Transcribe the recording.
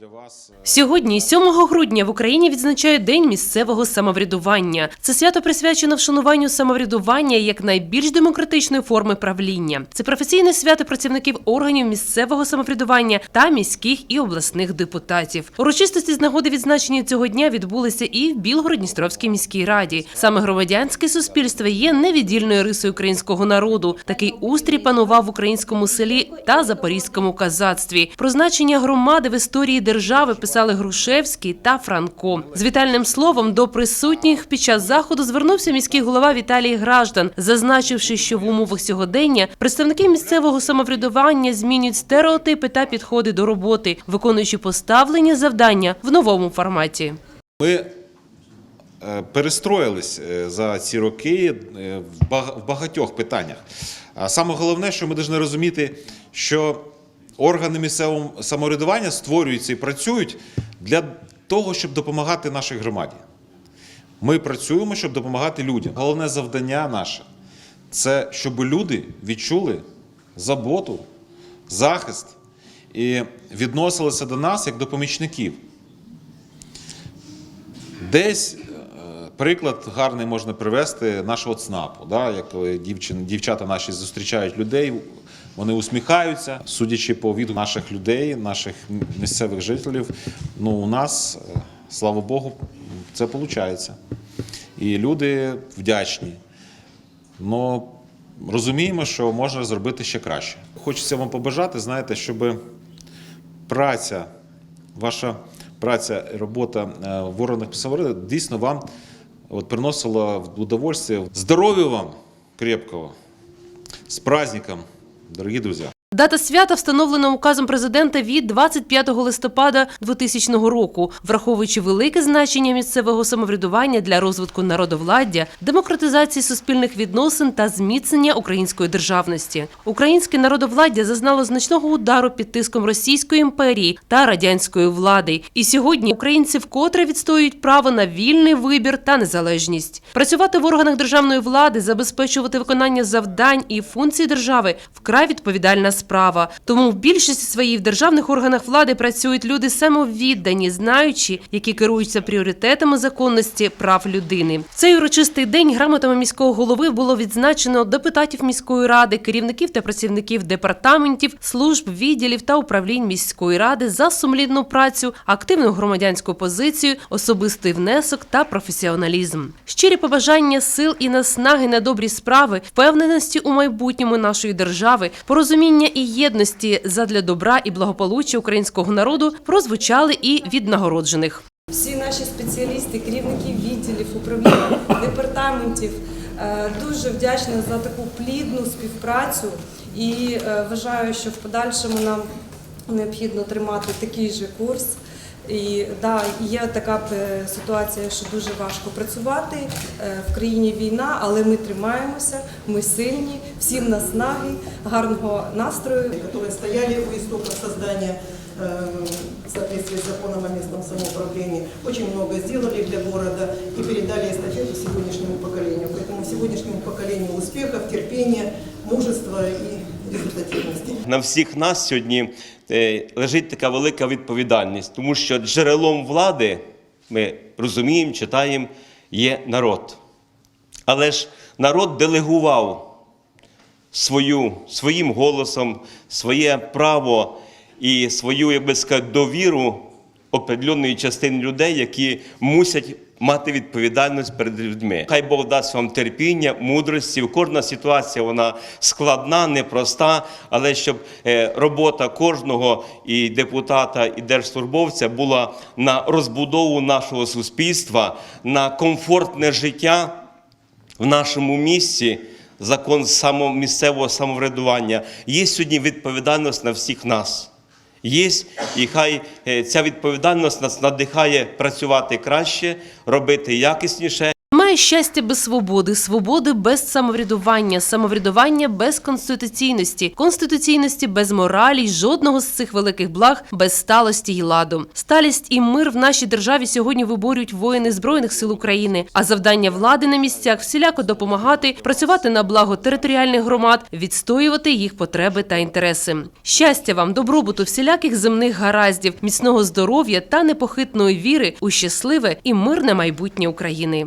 для вас. е, Сьогодні, 7 грудня, в Україні відзначають День місцевого самоврядування. Це свято присвячено вшануванню самоврядування як найбільш демократичної форми правління. Це професійне свято працівників органів місцевого самоврядування та міських і обласних депутатів. Урочистості з нагоди відзначення цього дня відбулися і в Білгород-Дністровській міській раді. Саме громадянське суспільство є невіддільною рисою українського народу. Такий устрій панував в українському селі та запорізькому казацтві. Про значення громади в історії держави писали Грушевський та Франко. З вітальним словом до присутніх під час заходу звернувся міський голова Віталій Граждан, зазначивши, що в умовах сьогодення представники місцевого самоврядування змінюють стереотипи та підходи до роботи, виконуючи поставлені завдання в новому форматі. Ми е, перестроїлись е, за ці роки е, в баг- в багатьох питаннях. А саме головне, що ми повинні розуміти, що органи місцевого самоврядування створюються і працюють для того, щоб допомагати нашій громаді. Ми працюємо, щоб допомагати людям. Головне завдання наше це щоб люди відчули заботу, захист і відносилися до нас як до помічників. Десь е, приклад гарний можна привести нашого ЦНАПу, да, як коли дівчата наші зустрічають людей, вони усміхаються. Судячи по віду наших людей, наших місцевих жителів, ну у нас, е, слава Богу, це виходить. І люди вдячні. Ну, розуміємо, що можна зробити ще краще. Хочеться вам побажати, знаєте, щоб праця, ваша праця і робота е, в органах самоврядування дійсно вам от, приносила удовольствие. Здоров'я вам крепкого, з праздником, дорогі друзі! Дата свята встановлена указом президента від 25 листопада 2000 року, враховуючи велике значення місцевого самоврядування для розвитку народовладдя, демократизації суспільних відносин та зміцнення української державності. Українське народовладдя зазнало значного удару під тиском Російської імперії та радянської влади. І сьогодні українці вкотре відстоюють право на вільний вибір та незалежність. Працювати в органах державної влади, забезпечувати виконання завдань і функцій держави вкрай відповідальна справа. Тому в більшості своїй в державних органах влади працюють люди самовіддані, знаючи, які керуються пріоритетами законності прав людини. В цей урочистий день грамотами міського голови було відзначено депутатів міської ради, керівників та працівників департаментів, служб, відділів та управлінь міської ради за сумлінну працю, активну громадянську позицію, особистий внесок та професіоналізм. Щирі побажання сил і наснаги на добрі справи, впевненості у майбутньому нашої держави, порозуміння і єдності задля добра і благополуччя українського народу прозвучали і від нагороджених. Всі наші спеціалісти, керівники відділів, управлінь, департаментів е, дуже вдячні за таку плідну співпрацю і е, вважаю, що в подальшому нам необхідно тримати такий же курс. І да, є така е, ситуація, що дуже важко працювати е, в країні війна, але ми тримаємося, ми сильні, всім наснаги, гарного настрою. которые стояли у истоков создания э, в соответствии с законом о местном самоуправлении, очень много сделали для города и передали эстафету сегодняшнему поколению. Поэтому сегодняшнему поколению успехов, терпения, мужества и результативности. На всіх нас сьогодні е, лежить така велика відповідальність, тому що джерелом влади, ми розуміємо, читаємо, є народ. Але ж народ делегував свою, своїм голосом, своє право і свою, як би сказати, довіру определеної частини людей, які мусять мати відповідальність перед людьми. Хай Бог дасть вам терпіння, мудрості. Кожна ситуація вона складна, непроста, але щоб е, робота кожного і депутата, і держслужбовця була на розбудову нашого суспільства, на комфортне життя в нашому місті закон місцевого самоврядування. Є сьогодні відповідальність на всіх нас. Є, і хай е, ця відповідальність нас надихає працювати краще, робити якісніше. Має Немає щастя без свободи, свободи без самоврядування, самоврядування без конституційності, конституційності без моралі, жодного з цих великих благ без сталості й ладу. Сталість і мир в нашій державі сьогодні виборюють воїни збройних сил України. А завдання влади на місцях всіляко допомагати, працювати на благо територіальних громад, відстоювати їх потреби та інтереси. Щастя вам, добробуту, всіляких земних гараздів, міцного здоров'я та непохитної віри у щасливе і мирне майбутнє України.